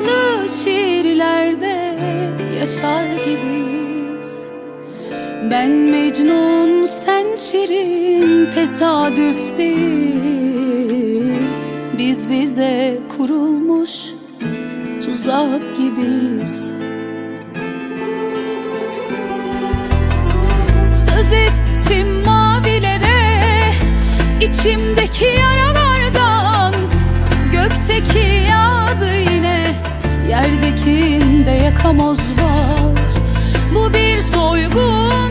farklı şiirlerde yaşar gibiyiz. Ben Mecnun sen Şirin tesadüf değil Biz bize kurulmuş tuzak gibiyiz. Söz ettim mavilere içimdeki yaralardan Yerdekinde yakamoz var Bu bir soygundur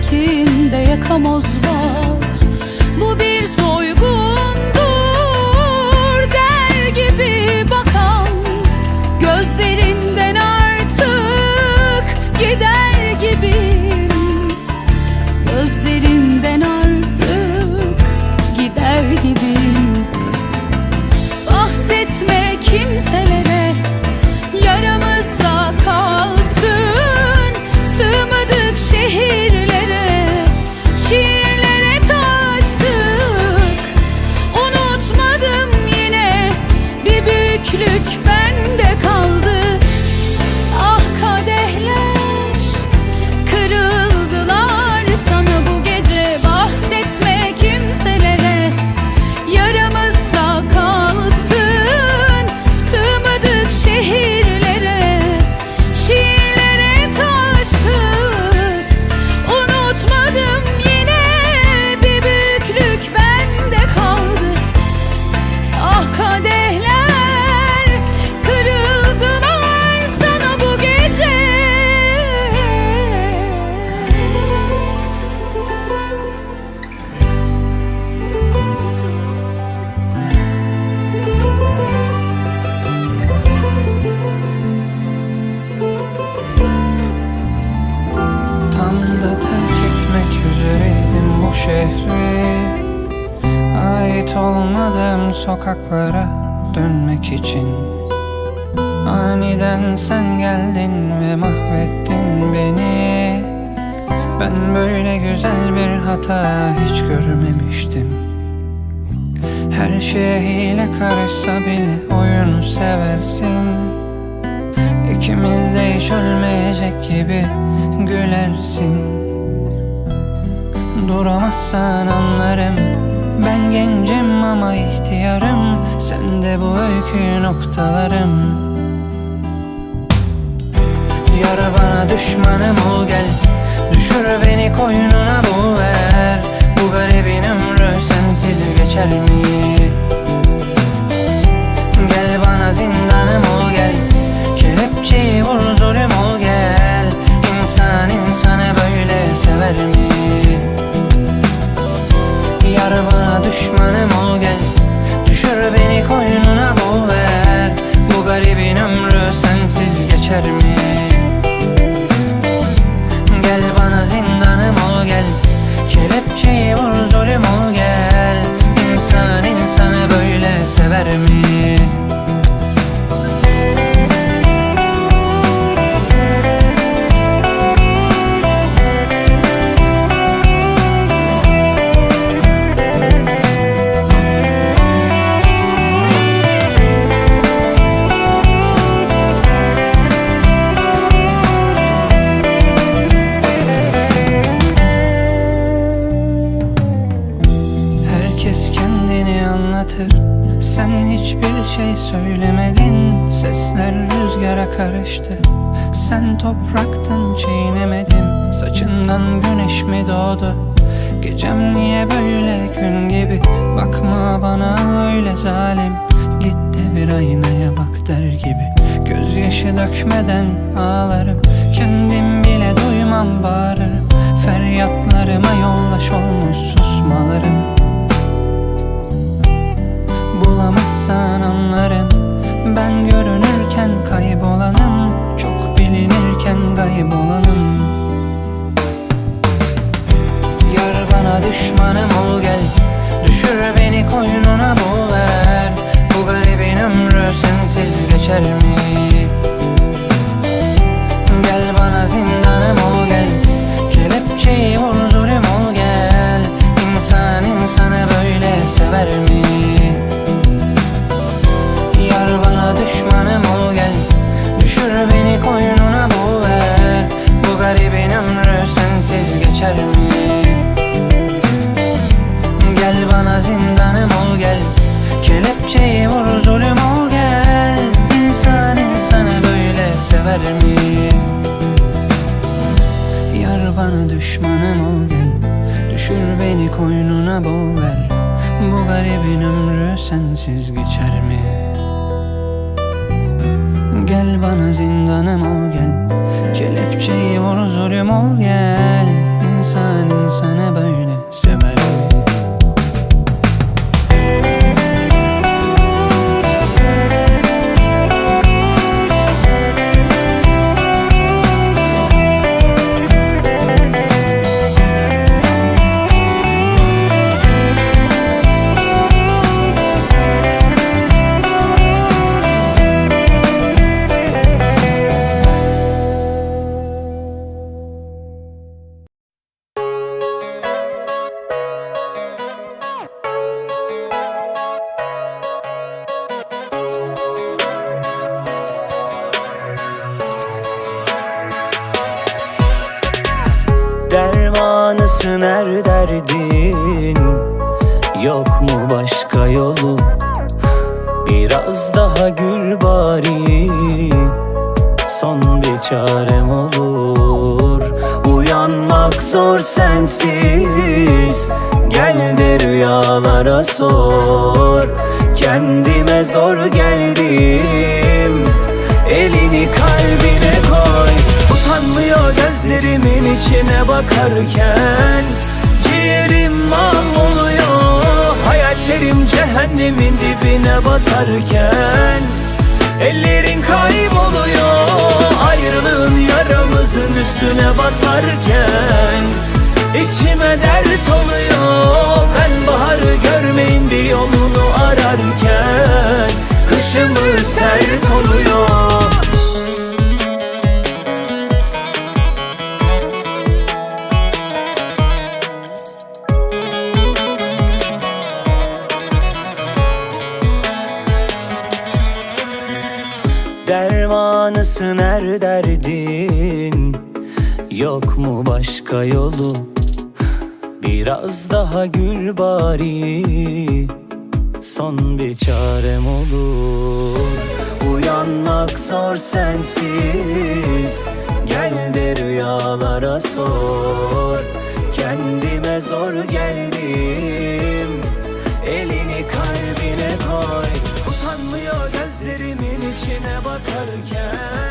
Yerdekinde yakamoz var sokaklara dönmek için. Aniden sen geldin ve mahvettin beni. Ben böyle güzel bir hata hiç görmemiştim. Her şeye hile karışsa bile oyunu seversin. İkimiz de hiç ölmeyecek gibi gülersin. Duramazsan anlarım Ben gencim ama ihtiyarım. Sen de bu öykü noktalarım. Yara bana düşmanım ol gel. Düşür beni koynuna bu ver. Bu garibin ömrü sensiz geçer mi? Şey söylemedin. Sesler rüzgara karıştı. Sen topraktın çiğnemedim Saçından güneş mi doğdu? Gecem niye böyle gün gibi? Bakma bana öyle zalim. Git de bir aynaya bak der gibi. Gözyaşı dökmeden ağlarım. Kendim bile duymam bağırırım. Feryatlarıma yollaş olmuş susmalarım Bulamazsan anlarım. Ben görünürken Kelepçeyi vur zulüm ol gel. İnsan insanı böyle sever mi? Yar bana düşmanım ol gel. Düşür beni koynuna boğar Bu garibin ömrü sensiz geçer mi? Gel bana zindanım ol gel. Kelepçeyi vur zulüm ol gel. İnsan insanı böyle sever derdin Yok mu başka yolu? Biraz daha gül bari. Son bir çarem olur. Uyanmak zor sensiz. Gel de rüyalara sor. Kendime zor geldim. Elini kalbine koy. Utanmıyor gözlerimin içine bakarken Ciğerim mahvoluyor. Hayallerim cehennemin dibine batarken Ellerin kayboluyor. Ayrılığın yaramızın üstüne basarken İçime dert oluyor. Ben baharı görmeyin bir yolunu ararken Kışımı sert oluyor canısın her derdin? Yok mu başka yolu? Biraz daha gül bari. Son bir çarem olur. Uyanmak zor sensiz. Gel de rüyalara sor. Kendime zor geldim. Elini kalbine koy. Utanmıyor gözlerim giderken